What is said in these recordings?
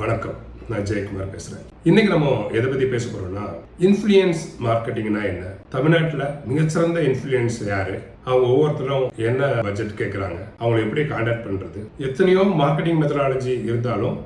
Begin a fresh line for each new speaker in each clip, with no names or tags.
வணக்கம். நான் ஜெயக்குமார் பேசுகிறேன் இன்னைக்கு நம்ம எதை பற்றி பேச போகிறோம்னா இன்ஃப்ளூயன்ஸ் மார்க்கெட்டிங்னா என்ன? தமிழ்நாட்டில் மிகச்சிறந்த இன்ஃப்ளூயன்ஸ் யாரு? அவங்க ஒவ்வொருத்தரும் என்ன பட்ஜெட் கேட்குறாங்க அவங்களை எப்படி கான்டாக்ட் பண்ணுறது எத்தனையோ மார்க்கெட்டிங் மெத்தடாலஜி இருந்தாலும்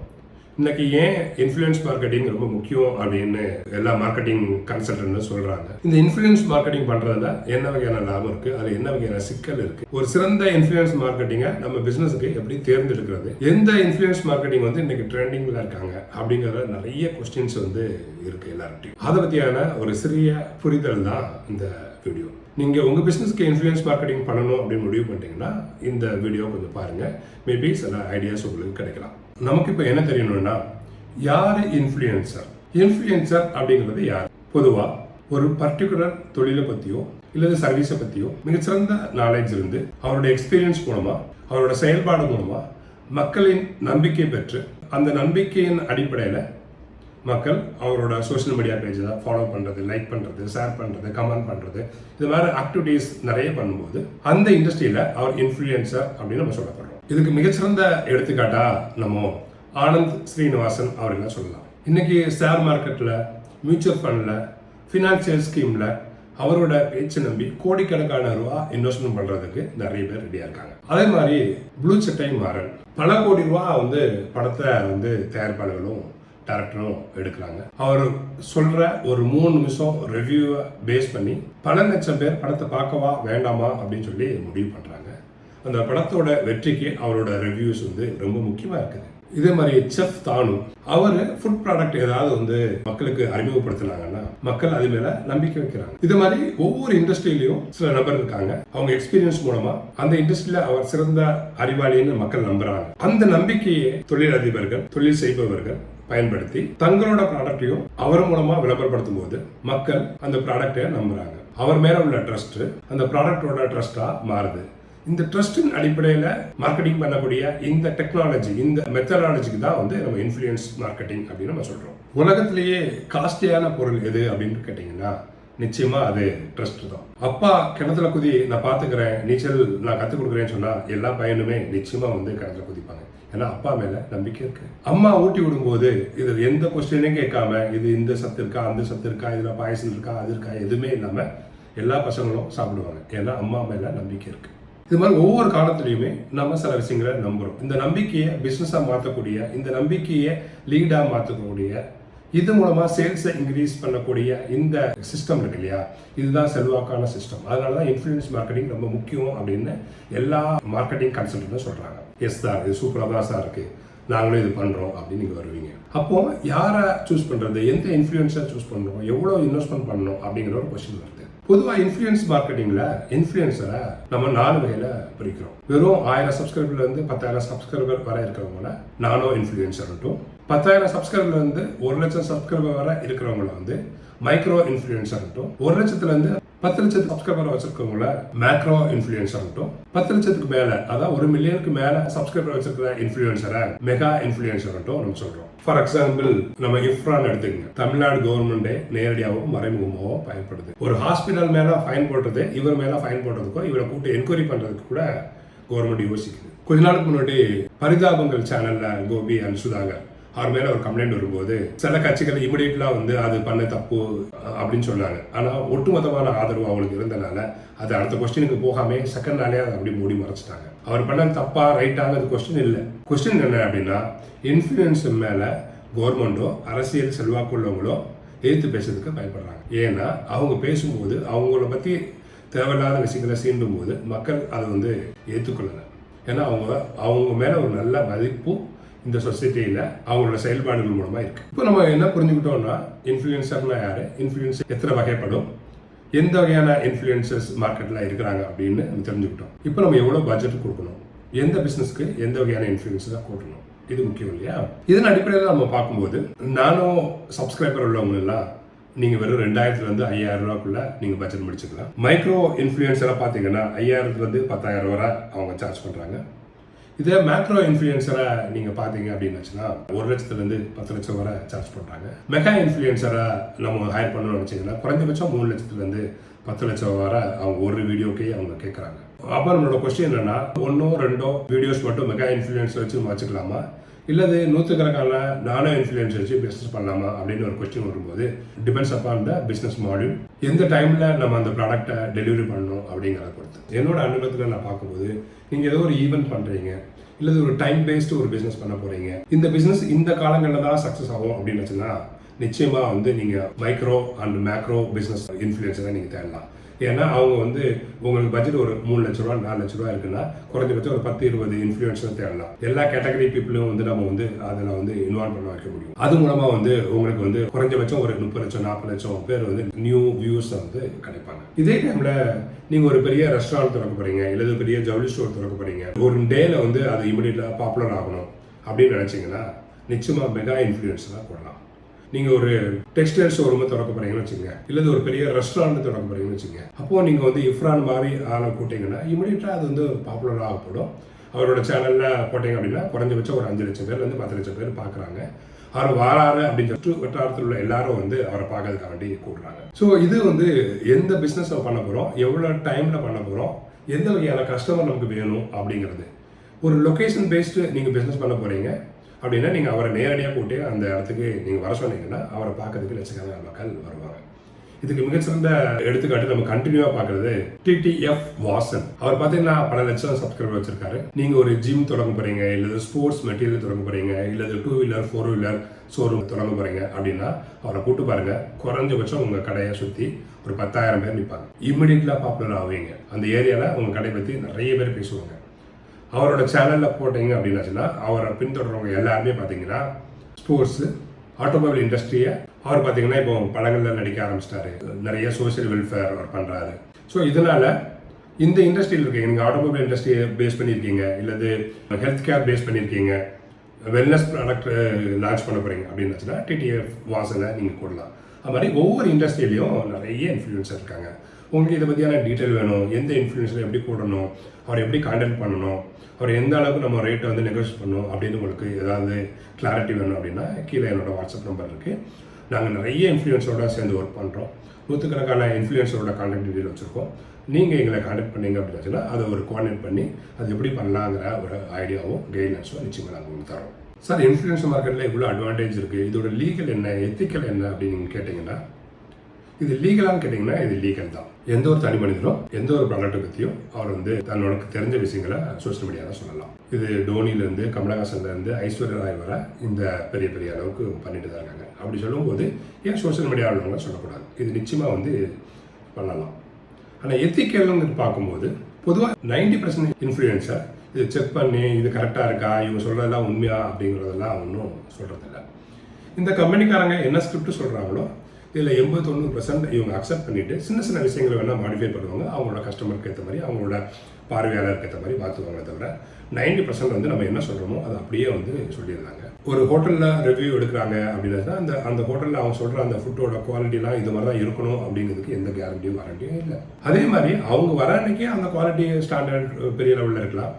இன்னைக்கு ஏன் இன்ஃப்ளூயன்ஸ் மார்க்கெட்டிங் ரொம்ப முக்கியம் அப்படின்னு எல்லா மார்க்கெட்டிங் கன்சல்டன்ட் சொல்றாங்க. இந்த இன்ஃப்ளூயன்ஸ் மார்க்கெட்டிங் பண்றதுல என்ன வகையான லாபம் இருக்கு? அது என்ன வகையான சிக்கல் இருக்கு? ஒரு சிறந்த இன்ஃப்ளூயன்ஸ் மார்க்கெட்டிங்கை நம்ம பிசினஸ்க்கு எப்படி தேர்ந்தெடுக்கிறது? எந்த இன்ஃப்ளூயன்ஸ் மார்க்கெட்டிங் வந்து இன்னைக்கு ட்ரெண்டிங்ல இருக்காங்க? அப்படிங்கிற நிறைய கொஸ்டின்ஸ் வந்து இருக்கு எல்லார்ட்டையும் அதை பத்தியான ஒரு சிறிய புரிதல் தான் இந்த வீடியோ நீங்கள் உங்கள் பிஸ்னஸ்க்கு இன்ஃப்ளூயன்ஸ் மார்க்கெட்டிங் பண்ணணும் அப்படின்னு முடிவு பண்ணிட்டீங்கன்னா இந்த வீடியோ கொஞ்சம் பாருங்கள் மேபி சில ஐடியாஸ் உங்களுக்கு கிடைக்கலாம். நமக்கு இப்போ என்ன தெரியணும்னா யார் இன்ஃப்ளூயன்சர் இன்ஃப்ளூயன்சர் அப்படிங்கிறது யார்? பொதுவாக ஒரு பர்டிகுலர் தொழிலை பற்றியோ இல்லது சர்வீஸை பற்றியோ மிகச்சிறந்த நாலேஜ் இருந்து அவரோட எக்ஸ்பீரியன்ஸ் மூலமாக அவரோட செயல்பாடு மூலமாக மக்களின் நம்பிக்கை பெற்று அந்த நம்பிக்கையின் அடிப்படையில் மக்கள் அவரோட சோஷியல் மீடியா பேஜை ஃபாலோ பண்ணுறது லைக் பண்ணுறது ஷேர் பண்ணுறது கமெண்ட் பண்ணுறது இது மாதிரி ஆக்டிவிட்டீஸ் நிறைய பண்ணும்போது அந்த இண்டஸ்ட்ரியில் அவர் இன்ஃப்ளூயன்சர் அப்படின்னு நம்ம சொல்லப்படுறோம். இதுக்கு மிகச்சிறந்த எடுத்துக்காட்டா நம்ம ஆனந்த் ஸ்ரீனிவாசன் அவர்களை சொல்லலாம். இன்னைக்கு ஷேர் மார்க்கெட்டில் மியூச்சுவல் ஃபண்டில் ஃபினான்சியல் ஸ்கீமில் அவரோட பேச்சு நம்பி கோடிக்கணக்கான ரூபா இன்வெஸ்ட்மெண்ட் பண்றதுக்கு நிறைய பேர் ரெடியா இருக்காங்க. அதே மாதிரி ப்ளூ சட்டை மாறன் பல கோடி ரூபா வந்து படத்தை வந்து தயாரிப்பாளர்களும் டேரக்டரும் எடுக்கிறாங்க. அவர் சொல்ற ஒரு மூணு நிமிஷம் ரிவ்யூவை பேஸ் பண்ணி பல லட்சம் பேர் படத்தை பார்க்கவா வேண்டாமா அப்படின்னு சொல்லி முடிவு பண்றாங்க. அந்த படத்தோட வெற்றிக்கு அவரோட ரிவ்யூஸ் வந்து ரொம்ப முக்கியமா இருக்குது. இதே மாதிரி செஃப் தானு அவர் ஃபுட் ப்ராடக்ட் ஏதாவது வந்து மக்களுக்கு அறிமுகப்படுத்தினாங்கன்னா மக்கள் அது மேல நம்பிக்கை வைக்கிறாங்க. இது மாதிரி ஒவ்வொரு இண்டஸ்ட்ரியிலையும் சில நபர் இருக்காங்க. அவங்க எக்ஸ்பீரியன்ஸ் மூலமா அந்த இண்டஸ்ட்ரியில அவர் சிறந்த அறிவாளின்னு மக்கள் நம்புறாங்க. அந்த நம்பிக்கையை தொழிலதிபர்கள் தொழில் செய்பவர்கள் பயன்படுத்தி தங்களோட ப்ராடக்டையும் அவர் மூலமா விளம்பரப்படுத்தும் போது மக்கள் அந்த ப்ராடக்டை நம்புறாங்க. அவர் மேல உள்ள ட்ரஸ்ட் அந்த ப்ராடக்டோட ட்ரஸ்டா மாறுது. இந்த ட்ரஸ்டின் அடிப்படையில் மார்க்கெட்டிங் பண்ணக்கூடிய இந்த டெக்னாலஜி இந்த மெத்தடாலஜிக்கு தான் வந்து நம்ம இன்ஃப்ளூயன்ஸ் மார்க்கெட்டிங் அப்படின்னு நம்ம சொல்கிறோம் உலகத்திலேயே காஸ்ட்லியான பொருள் எது அப்படின்னு கேட்டிங்கன்னா நிச்சயமாக அது ட்ரஸ்ட் தான். அப்பா கிணத்துல குதி நான் பார்த்துக்கிறேன் நீச்சல் நான் கற்றுக் கொடுக்குறேன்னு சொன்னால் எல்லா பையனுமே நிச்சயமாக வந்து கிணத்துல குதிப்பாங்க. ஏன்னா அப்பா மேல நம்பிக்கை இருக்கு. அம்மா ஊட்டி விடும்போது இது எந்த கொஸ்டினையும் கேட்காம இது இந்த சத்து இருக்கா அந்த சத்து இருக்கா இதில் பாயசம் இருக்கா அது இருக்கா எதுவுமே இல்லாமல் எல்லா பசங்களும் சாப்பிடுவாங்க. ஏன்னா அம்மா மேல நம்பிக்கை இருக்கு. இது மாதிரி ஒவ்வொரு காலத்துலையுமே நம்ம சில விஷயங்களை நம்புகிறோம் இந்த நம்பிக்கையை பிஸ்னஸாக மாற்றக்கூடிய இந்த நம்பிக்கையை லீடாக மாற்றக்கூடிய இது மூலமாக சேல்ஸை இன்க்ரீஸ் பண்ணக்கூடிய இந்த சிஸ்டம் இருக்கு இல்லையா? இதுதான் செல்வாக்கான சிஸ்டம் அதனால தான் இன்ஃப்ளூயன்ஸ் மார்க்கெட்டிங் ரொம்ப முக்கியம் அப்படின்னு எல்லா மார்க்கெட்டிங் கன்சல்டன்ட்டும் சொல்கிறாங்க எஸ் சார் இது சூப்பராக தான் சார் இருக்குது நாங்களும் இது பண்ணுறோம் அப்படின்னு நீங்கள் வருவீங்க. அப்போ யாரை சூஸ் பண்ணுறது எந்த இன்ஃப்ளூயன்ஸை சூஸ் பண்ணுறோம் எவ்வளோ இன்வெஸ்ட்மெண்ட் பண்ணணும்? அப்படிங்கிற ஒரு கொஸ்டின் வருது. பொதுவாக இன்ஃப்ளூயன்ஸ் மார்க்கெட்டிங்கில் இன்ஃப்ளூயன்ஸரை நம்ம நாலு வகையில் பிரிக்கிறோம். வெறும் ஆயிரம் சப்ஸ்கிரைபர்லேருந்து பத்தாயிரம் சப்ஸ்கிரைபர் வர இருக்கிறவங்கள நானோ இன்ஃப்ளூயன்சர்ட்டும் பத்தாயிரம் சப்ஸ்கிரைபர்லேருந்து ஒரு லட்சம் சப்ஸ்கிரைபர் வர இருக்கிறவங்கள வந்து மைக்ரோ இன்ஃப்ளூயன்சர்ட்டும் ஒரு லட்சத்துல இருந்து பத்து லட்சத்து சப்ஸ்கிரைபர் வச்சிருக்கவங்கள மேக்ரோ இன்ஃப்ளூயன்சர்ட்டும் பத்து லட்சத்துக்கு மேல அதாவது ஒரு மில்லியனுக்கு மேல சப்ஸ்கிரைபர் வச்சிருக்கிற இன்ஃப்ளூயன்சரை மெகா இன்ஃப்ளூயன்சர்ட்டும் நம்ம சொல்றோம். ஃபார் எக்ஸாம்பிள் நம்ம இஃப்ரான் எடுத்துக்கங்க. தமிழ்நாடு கவர்மெண்டே நேரடியாகவும் மறைமுகமாகவும் பயன்படுது. ஒரு ஹாஸ்பிட்டல் மேல ஃபைன் போடுறது இவர் மேல ஃபைன் போடுறதுக்கோ இவரை கூப்பிட்டு என்கொயரி பண்றதுக்கு கூட கவர்மெண்ட் யோசிக்குது. கொஞ்ச நாளுக்கு முன்னாடி பரிதாபங்கள் சேனல்ல கோபி அண்ட் சுதாகர் அவர் மேல ஒரு கம்ப்ளைண்ட் வரும்போது சில கட்சிகள் இமிடியட்லாம் வந்து அது பண்ண தப்பு அப்படின்னு சொன்னாங்க. ஆனா ஒட்டுமொத்தமான ஆதரவு அவங்களுக்கு இருந்தனால அது அடுத்த கொஸ்டினுக்கு போகாம செகண்ட் நாளே அதை அப்படி மூடி மறைச்சிட்டாங்க. அவர் பண்ண தப்பா ரைட்டாங்கிறது கொஸ்டின் இல்லை. கொஸ்டின் என்ன அப்படின்னா இன்ஃபுளுன்ஸ் மேல கவர்மெண்டோ அரசியல் செல்வாக்குள்ளவங்களோ எதிர்த்து பேசுறதுக்கு பயப்படுறாங்க. ஏன்னா அவங்க பேசும்போது அவங்கள பத்தி தேவையில்லாத விஷயங்களை சீண்டும் போது மக்கள் அதை வந்து ஏற்றுக்கொள்ளலை ஏன்னா அவங்க அவங்க மேல ஒரு நல்ல மதிப்பு இந்த சொசைட்டியில் அவங்களோட செயல்பாடுகள் மூலமாக இருக்கு. இப்போ நம்ம என்ன புரிஞ்சுக்கிட்டோம்னா இன்ஃப்ளூயன்சர்னா யாரு? இன்ஃப்ளூயன்சர் எத்தனை வகைப்படும்? எந்த வகையான இன்ஃப்ளூயன்சர்ஸ் மார்க்கெட்டில் இருக்கிறாங்க அப்படின்னு நம்ம தெரிஞ்சுக்கிட்டோம். இப்போ நம்ம எவ்வளோ பட்ஜெட் கொடுக்கணும்? எந்த பிஸ்னஸ்க்கு எந்த வகையான இன்ஃப்ளூயன்ஸ் கொடுக்கணும் கூட்டணும்? இது முக்கியம் இல்லையா? இதன் அடிப்படையில் நம்ம பார்க்கும்போது நானும் சப்ஸ்கிரைபர் உள்ளவங்க எல்லாம் வெறும் ரெண்டாயிரத்துலேருந்து ஐயாயிரம் ரூபாக்குள்ள நீங்கள் பட்ஜெட் முடிச்சுக்கலாம். மைக்ரோ இன்ஃப்ளூயன்ஸரை பார்த்தீங்கன்னா ஐயாயிரத்துலேருந்து பத்தாயிரம் ரூபா அவங்க சார்ஜ் பண்ணுறாங்க இதே மேக்ரோ இன்ஃப்ளூயன்சரை நீங்கள் பார்த்தீங்க அப்படின்னுச்சுன்னா ஒரு லட்சத்துலேருந்து பத்து லட்சம் வரை சார்ஜ் பண்ணுறாங்க மெகா இன்ஃப்ளூயன்சரை நம்ம ஹையர் பண்ணணும்னு நினச்சிங்கன்னா குறைஞ்சபட்சம் மூணு லட்சத்துலேருந்து பத்து லட்சம் வரை அவங்க ஒரு வீடியோக்கே அவங்க கேட்குறாங்க அப்போ நம்மளோட கொஸ்டின் என்னென்னா ஒன்றோ ரெண்டோ வீடியோஸ் மட்டும் மெகா இன்ஃப்ளூயன்ஸ் வச்சு வச்சுக்கலாமா? இல்லது நூற்றுக்கணக்கான நானோ இன்ஃப்ளூயன்ஸ் வச்சு பிஸ்னஸ் பண்ணலாமா அப்படின்னு ஒரு கொஸ்டின் வரும்போது depends upon the business module எந்த டைமில் நம்ம அந்த ப்ராடக்ட்டை டெலிவரி பண்ணணும் அப்படிங்கிறத பொறுத்து. என்னோட அனுபவத்தில் நான் பார்க்கும்போது நீங்கள் ஏதோ ஒரு ஈவெண்ட் பண்ணுறீங்க இல்லது ஒரு டைம் பேஸ்டு ஒரு பிஸ்னஸ் பண்ண போகிறீங்க இந்த பிஸ்னஸ் இந்த காலங்களில் தான் சக்ஸஸ் ஆகும் அப்படின்னு வச்சுன்னா நிச்சயமாக வந்து நீங்கள் மைக்ரோ அண்ட் மேக்ரோ பிஸ்னஸ் இன்ஃப்ளூயன்ஸை நீங்கள் தேடலாம். ஏன்னா அவங்க வந்து உங்களுக்கு பட்ஜெட் ஒரு மூணு லட்ச ரூபா நாலு லட்ச ரூபா இருக்குன்னா குறைஞ்சபட்சம் ஒரு பத்து இருபது இன்ஃப்ளூயன்ஸும் தேடலாம். எல்லா கேட்டகரி பீப்புளும் வந்து நம்ம வந்து அதில் வந்து இன்வால்வ் பண்ண வைக்க முடியும். அது மூலமா வந்து உங்களுக்கு வந்து குறைஞ்சபட்சம் ஒரு முப்பது லட்சம் நாற்பது லட்சம் பேர் வந்து நியூ வியூஸ் வந்து கிடைப்பாங்க. இதே டைம்ல நீங்க ஒரு பெரிய ரெஸ்டாரண்ட் திறக்க போறீங்க இல்லது பெரிய ஜவுளி ஸ்டோர் திறக்க போறீங்க. ஒரு டேல வந்து அது இமிடியட்டா பாப்புலர் ஆகணும் அப்படின்னு நினைச்சீங்கன்னா நிச்சயமா மெகா இன்ஃப்ளூயன்ஸ்லாம் போடலாம். நீங்கள் ஒரு டெக்ஸ்டைல் ஷோரூமை திறக்க போகிறீங்கன்னு வச்சுங்க இல்லை ஒரு பெரிய ரெஸ்டாரண்ட் திறக்க போறீங்கன்னு வச்சுங்க அப்போது நீங்கள் வந்து இஃப்ரான் மாதிரி ஆளை கூட்டிங்கன்னா இமீடியட்டாக அது வந்து பாப்புலர் ஆகப்படும் அவரோட சேனலில் போட்டிங்க அப்படின்னா குறைஞ்சபட்சம் ஒரு அஞ்சு லட்சம் பேர்லேருந்து பத்து லட்சம் பேர் பார்க்குறாங்க அவர் வாராரு அப்படின்னு சொல்லிட்டு வட்டாரத்தில் உள்ள எல்லாரும் வந்து அவரை பார்க்கறதுக்காக வேண்டி கூடுறாங்க. ஸோ இது வந்து எந்த பிஸ்னஸ் பண்ண போகிறோம் எவ்வளோ டைமில் பண்ண போகிறோம் எந்த வகையான கஸ்டமர் நமக்கு வேணும் அப்படிங்கிறது. ஒரு லொக்கேஷன் பேஸ்டு நீங்கள் பிஸ்னஸ் பண்ண போகிறீங்க அப்படின்னா நீங்கள் அவரை நேரடியாக கூட்டி அந்த இடத்துக்கு நீங்கள் வர சொன்னீங்கன்னா அவரை பார்க்கறதுக்கு லட்சக்கணக்கான மக்கள் வருவாங்க. இதுக்கு மிகச்சிறந்த எடுத்துக்காட்டு நம்ம கண்டினியூவாக பார்க்குறது டிடிஎஃப் வாசன் அவர் பார்த்தீங்கன்னா பல லட்சம் சப்ஸ்கிரைபர் வச்சிருக்காரு. நீங்கள் ஒரு ஜிம் தொடங்க போறீங்க இல்லது ஸ்போர்ட்ஸ் மெட்டீரியல் தொடங்க போறீங்க இல்லது two wheeler four wheeler showroom தொடங்க போறீங்க அப்படின்னா அவரை கூட்டு பாருங்க. குறைஞ்சபட்சம் உங்க கடையை சுற்றி ஒரு பத்தாயிரம் பேர் நிற்பாங்க இம்மிடியட்லா பாப்புலர் ஆவீங்க. அந்த ஏரியாவில் உங்க கடையை பற்றி நிறைய பேர் பேசுவாங்க. அவரோட சேனலில் போட்டீங்க அப்படின்னாச்சுன்னா அவரை பின்தொடர்றவங்க எல்லாருமே பார்த்தீங்கன்னா ஸ்போர்ட்ஸு ஆட்டோமொபைல் இண்டஸ்ட்ரியை அவர் பார்த்தீங்கன்னா இப்போ படங்களில் நடிக்க ஆரம்பிச்சிட்டாரு. நிறைய சோசியல் வெல்ஃபேர் அவர் பண்ணுறாரு ஸோ இதனால் இந்த இண்டஸ்ட்ரியில் இருக்கீங்க நீங்கள் ஆட்டோமொபைல் இண்டஸ்ட்ரியை பேஸ் பண்ணியிருக்கீங்க இல்லது ஹெல்த் கேர் பேஸ் பண்ணியிருக்கீங்க வெல்னஸ் ப்ராடக்ட் லான்ச் பண்ண போகிறீங்க அப்படின்னாச்சுன்னா டிடிஎஃப் வாசனை நீங்கள் கூடலாம். அது மாதிரி ஒவ்வொரு இண்டஸ்ட்ரியிலையும் நிறைய இன்ஃப்ளூயன்சர் இருக்காங்க. உங்களுக்கு இதை பற்றியான டீட்டெயில் வேணும். எந்த இன்ஃப்ளூயன்ஸில் எப்படி கூடணும்? அவர் எப்படி கான்டாக்ட் பண்ணணும்? அவர் எந்த அளவுக்கு நம்ம ரேட்டை வந்து நெகோஷியேட் பண்ணணும்? அப்படின்னு உங்களுக்கு ஏதாவது கிளாரிட்டி வேணும் அப்படின்னா கீழே என்னோடய வாட்ஸ்அப் நம்பர் இருக்குது நாங்கள் நிறைய இன்ஃப்ளூயன்ஸோட சேர்ந்து ஒர்க் பண்ணுறோம் நூற்றுக்கணக்கான இன்ஃப்ளூயன்ஸோட கான்டாக்ட் டீட்டெயில் வச்சுருக்கோம். நீங்கள் எங்களை கான்டாக்ட் பண்ணீங்க அப்படின்னா அதை ஒரு கோஆர்டினேட் பண்ணி அது எப்படி பண்ணலாங்கிற ஒரு ஐடியாவும் கைட்லைன்ஸும் நிச்சயமாக நாங்கள் உங்களுக்கு தரோம். சார் இன்ஃப்ளூயன்ஸ் மார்க்கெட்டில் இவ்வளோ அட்வான்டேஜ் இருக்குது இதோட லீகல் என்ன எத்திக்கல் என்ன அப்படின்னு நீங்கள் கேட்டிங்கன்னா இது லீகலான்னு கேட்டிங்கன்னா இது லீகல் தான். எந்த ஒரு தனி மனிதனும் எந்த ஒரு ப்ராடக்ட்டை பற்றியும் அவர் வந்து தன்னோட தெரிஞ்ச விஷயங்களை சோஷியல் மீடியாவில் சொல்லலாம். இது டோனிலேருந்து கமலஹாசன்லேருந்து ஐஸ்வர்யா ராய் வர இந்த பெரிய பெரிய அளவுக்கு பண்ணிட்டு தான் இருக்காங்க. அப்படி சொல்லும்போது ஏன் சோஷியல் மீடியாவில் உள்ளவங்க சொல்லக்கூடாது? இது நிச்சயமாக வந்து பண்ணலாம். ஆனால் எத்திக்கல்னு பார்க்கும்போது பொதுவாக நைன்டி பர்சன்ட் இன்ஃப்ளூயன்ஸர் இது செக் பண்ணி இது கரெக்டாக இருக்கா? இவங்க சொல்கிறதெல்லாம் உண்மையா? அப்படிங்கிறதெல்லாம் ஒன்றும் சொல்கிறதில்ல இந்த கம்பெனிக்காரங்க என்ன ஸ்கிரிப்ட் சொல்கிறாங்களோ இதில் எண்பது தொண்ணூறு பர்சன்ட் இவங்க அக்செப்ட் பண்ணிட்டு சின்ன சின்ன விஷயங்களை வேணால் மாடிஃபை பண்ணுவாங்க. அவங்களோட கஸ்டமருக்கு ஏற்ற மாதிரி அவங்களோட பார்வையாளருக்கு ஏற்ற மாதிரி மாற்றுவாங்க தவிர நைன்டி பர்சன்ட் வந்து நம்ம என்ன சொல்கிறோமோ அதை அப்படியே வந்து சொல்லியிருந்தாங்க ஒரு ஹோட்டலில் ரிவ்யூ எடுக்கிறாங்க அப்படின்னா அந்த அந்த ஹோட்டலில் அவங்க சொல்கிற அந்த ஃபுட்டோட குவாலிட்டிலாம் இது மாதிரி தான் இருக்கணும் அப்படிங்கிறதுக்கு எந்த கேரண்டியும் வாரண்டியும் இல்லை. அதே மாதிரி அவங்க வர அன்னைக்கே அந்த குவாலிட்டி ஸ்டாண்டர்ட் பெரிய லெவலில் இருக்கலாம்.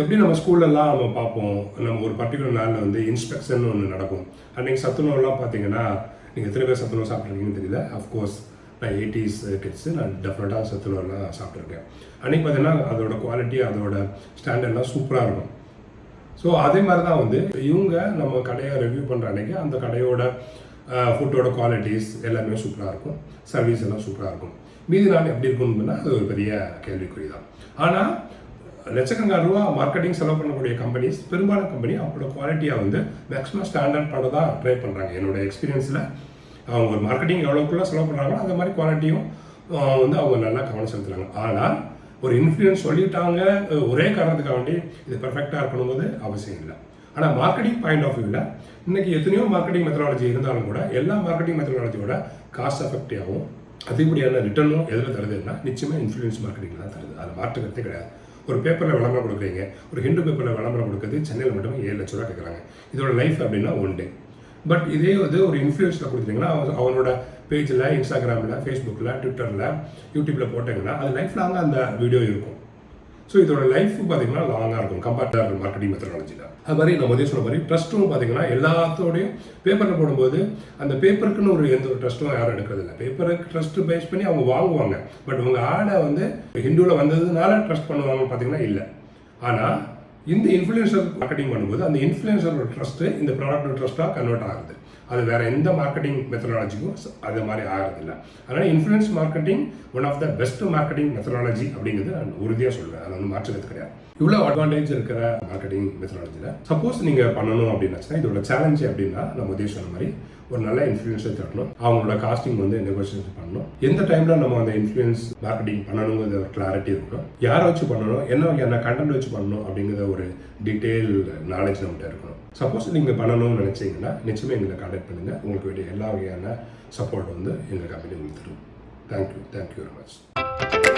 எப்படி நம்ம ஸ்கூல்லலாம் நம்ம பார்ப்போம் நம்ம ஒரு பர்டிகுலர் நாளில் வந்து இன்ஸ்பெக்ஷன் ஒன்று நடக்கும். அன்றைக்கி சத்துணவுலாம் பார்த்தீங்கன்னா நீங்கள் எத்தனை பேர் சத்துணவு சாப்பிட்ருக்கீங்கன்னு தெரியல. அஃப்கோர்ஸ் நான் எயிட்டிஸ் கிட்ஸு uh, நான் டெஃபினட்டாக சத்துணவுலாம் சாப்பிட்ருக்கேன் அன்றைக்கி பார்த்தீங்கன்னா அதோட குவாலிட்டி அதோட ஸ்டாண்டர்ட்லாம் சூப்பராக இருக்கும். ஸோ அதே மாதிரி தான் வந்து இவங்க நம்ம கடையை ரிவ்யூ பண்ணுற அன்றைக்கி அந்த கடையோட uh, ஃபுட்டோட குவாலிட்டிஸ் எல்லாமே சூப்பராக இருக்கும். சர்வீஸ் எல்லாம் சூப்பராக இருக்கும். மீதி நாள் எப்படி இருக்கும்னா அது ஒரு பெரிய கேள்விக்குறி தான் ஆனால் லட்சக்கணக்கான ரூபா மார்க்கெட்டிங் செலவு பண்ணக்கூடிய கம்பெனிஸ் பெரும்பாலான கம்பெனி அவங்களோட குவாலிட்டியாக வந்து மேக்ஸிமம் ஸ்டாண்டர்ட் பண்ண தான் ட்ரை பண்ணுறாங்க என்னோட எக்ஸ்பீரியன்ஸில் அவங்க ஒரு மார்க்கெட்டிங் எவ்வளோக்குள்ளே செலவு பண்ணுறாங்களோ அந்த மாதிரி குவாலிட்டியும் வந்து அவங்க நல்லா கவனம் செலுத்துகிறாங்க ஆனால் ஒரு இன்ஃப்ளூயன்ஸ் சொல்லிட்டாங்க ஒரே காரணத்துக்காக வேண்டி இது பெர்ஃபெக்டாக இருக்கணுங்கிறது அவசியம் இல்லை. ஆனால் மார்க்கெட்டிங் பாயிண்ட் ஆஃப் வியூவில் இன்றைக்கி எத்தனையோ மார்க்கெட்டிங் மெத்தடாலஜி இருந்தாலும் கூட எல்லா மார்க்கெட்டிங் மெத்தடாலஜியோட காஸ்ட் எஃபெக்டிவாகவும் அதிகப்படியான ரிட்டர்னும் எதில் தருதுன்னா நிச்சயமாக இன்ஃப்ளூயன்ஸ் மார்க்கெட்டிங் தான் தருது. அது மாற்று கிடையாது. ஒரு பேப்பரில் விளம்பரம் கொடுக்குறீங்க ஒரு ஹிந்து பேப்பரில் விளம்பரம் கொடுக்குறது சென்னையில் மட்டுமே ஏழு லட்ச ரூபா கேட்குறாங்க. இதோட லைஃப் அப்படின்னா ஒன் டே பட் இதே வந்து ஒரு இன்ஃப்ளூயன்ஸில் கொடுத்தீங்கன்னா அவன் அவனோட பேஜில் இன்ஸ்டாகிராமில் ஃபேஸ்புக்கில் ட்விட்டரில் யூடியூப்பில் போட்டிங்கன்னா அது லைஃப் லாங்காக அந்த வீடியோ இருக்கும். ஸோ இதோட லைஃப் பார்த்தீங்கன்னா லாங்காக இருக்கும். கம்பேர்ட் மார்க்கெட்டிங் மெத்தடாலஜியில் அது மாதிரி நம்ம மதியம் சொன்ன மாதிரி ட்ரஸ்ட்டும் பார்த்தீங்கன்னா எல்லாத்தோடையும் பேப்பரில் போடும்போது அந்த பேப்பருக்குன்னு ஒரு எந்த ஒரு ட்ரஸ்ட்டும் யாரும் எடுக்கிறது இல்லை. பேப்பருக்கு ட்ரஸ்ட் பேஸ் பண்ணி அவங்க வாங்குவாங்க. பட் உங்கள் ஆடை வந்து ஹிந்துவில் வந்ததுனால ட்ரஸ்ட் பண்ணுவாங்கன்னு பார்த்தீங்கன்னா இல்லை. ஆனால் இந்த இன்ஃப்ளூயன்சர் மார்க்கெட்டிங் பண்ணும்போது அந்த இன்ஃப்ளூயன்சரோட ட்ரஸ்ட் இந்த ப்ராடக்ட் ட்ரஸ்ட்டாக கன்வெர்ட் ஆகுது. அது வேற எந்த மார்க்கெட்டிங் மெத்தடாலஜிக்கும் அது மாதிரி ஆகிறதில்ல. அதனால influence marketing one of the best marketing methodology அப்படிங்கிறது நான் உறுதியாக சொல்கிறேன் அது வந்து மாற்றுறது கிடையாது. இவ்வளோ அட்வான்டேஜ் இருக்கிற மார்க்கெட்டிங் மெத்தடாலஜியில் சப்போஸ் நீங்கள் பண்ணணும் அப்படின்னாச்சுன்னா இதோட சேலஞ்சு அப்படின்னா நம்ம உதவி சொன்ன மாதிரி ஒரு நல்ல இன்ஃப்ளூயன்ஸை தரணும். அவங்களோட காஸ்டிங் வந்து நெகோசியேஷன் பண்ணணும். எந்த டைமில் நம்ம அந்த இன்ஃப்ளூயன்ஸ் மார்க்கெட்டிங் பண்ணணுங்கிறத ஒரு கிளாரிட்டி இருக்கணும். யாரை வச்சு பண்ணணும்? என்ன வகையான கண்டென்ட் வச்சு பண்ணணும்? அப்படிங்கிற ஒரு டீட்டெயில் நாலேஜ் நம்மகிட்ட இருக்கணும். சப்போஸ் நீங்கள் பண்ணணும்னு நினச்சிங்கன்னா நிச்சயமாக எங்களை கான்டாக்ட் பண்ணுங்கள் உங்களுக்கு வேண்டிய எல்லா வகையான சப்போர்ட் வந்து எங்கள் கம்பெனி உங்களுக்கு தரும். Thank you thank you very much